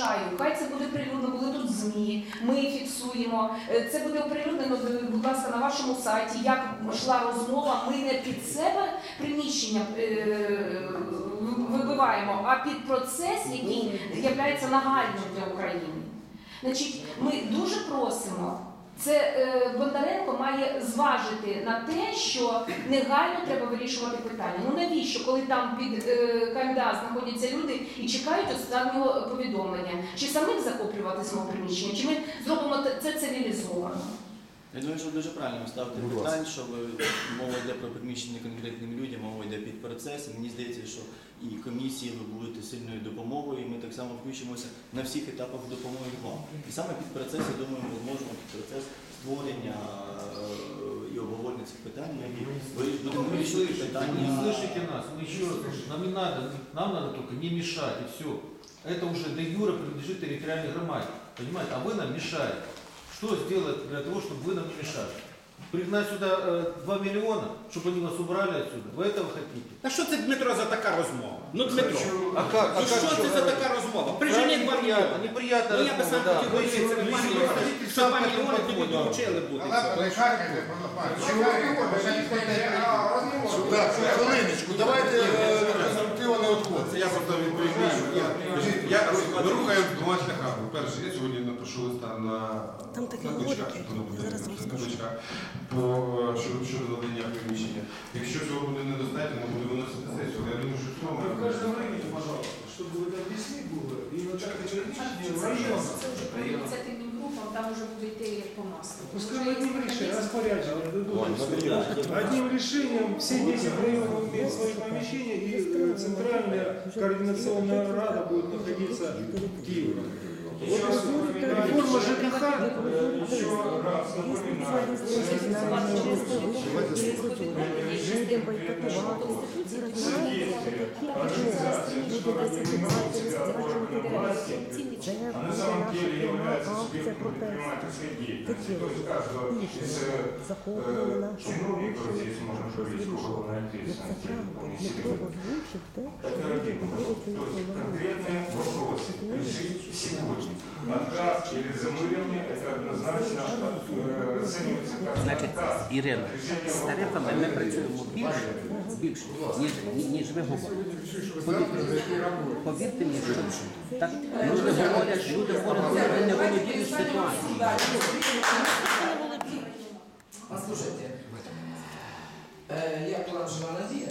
вважаю, хай це буде прилюдно, були тут ЗМІ, ми фіксуємо. Е, Це буде оприлюднено, е, будь ласка, на вашому сайті, як йшла розмова. Ми не під себе приміщення е, вибиваємо, а під процес, який є нагальним для України. Значить, ми дуже просимо. Це е, Бондаренко має зважити на те, що негайно треба вирішувати питання. Ну навіщо, коли там під е, КМДА знаходяться люди і чекають останнього повідомлення, чи самим закоплювати знову приміщення, чи ми зробимо це цивілізовано? Я думаю, що дуже правильно ставити Будь питання, що ви- мова йде про приміщення конкретним людям, мова йде під процес. І Мені здається, що і комісії ви будете сильною допомогою, і ми так само включимося на всіх етапах допомоги вам. І саме під процес, я думаю, ми зможемо під процес створення е, і обговорення цих питань. І ви будемо Вы вирішувати слышите, вы питання. не слышите нас, мы еще раз слышим. Нам не надо, нам надо только не мешать, и все. Это уже де юра принадлежит территориальной громаде, понимаете? А вы нам мешаете. Что сделать для того, чтобы вы нам не мешали? Пригнать сюда э, 2 миллиона, чтобы они вас убрали отсюда? Вы этого хотите? Та що це Дмитро за така розмова? Ну Дмитро, А как? ну що це за така розмова? Прижені 2 Неприятно, мільйони. неприятно. Ну я би сам хотів говорити, це 2 мільйони. Що 2 мільйони тобі долучили бути. Так, ми рухаємо двома шляхами. Перше, я сьогодні напишу листа на Там такі на говорять, Кличка, хто не буде зараз на розкажу. Кличка, по, щодо, щодо надання приміщення. Якщо цього буде недостатньо, ми будемо виносити сесію. Але я думаю, що в цьому... В каждом районе, пожалуйста, чтобы это объяснить было, и вот так периодически в районах. Це вже по ініціативним групам, там вже буде йти як по маслу. Пускай одним решением, распоряджением Ладно, дадут. Одним решением все 10 районов имеют свои помещения, и э, центральная координационная рада будет находиться в Киеве. Вот и всё. реформа ЖКХ, э, еще раз напоминаю, Будем бойкотувати. Організації А на самом деле является акція субъектом протесту. предпринимательской Такі деятельности. То есть каждого из э, захоплювали э, нашу чиновников нашу здесь можно говорить нашу уголовной Як це ответственности. правда, вполне Дмитро серьезно. озвучив те, Это що люди один вопрос. говорять у То есть їх конкретные вопросы решить сегодня. Отказ или замыливание – это однозначно э, оценивается как Значить. Ірина, з тарифами ми працюємо більше, більше ніж, ніж ви говорите. Повірте, мені, що так люди говорять, люди говорять, вони не володіють ситуацією. Послушайте, э, я к вам жила Надія.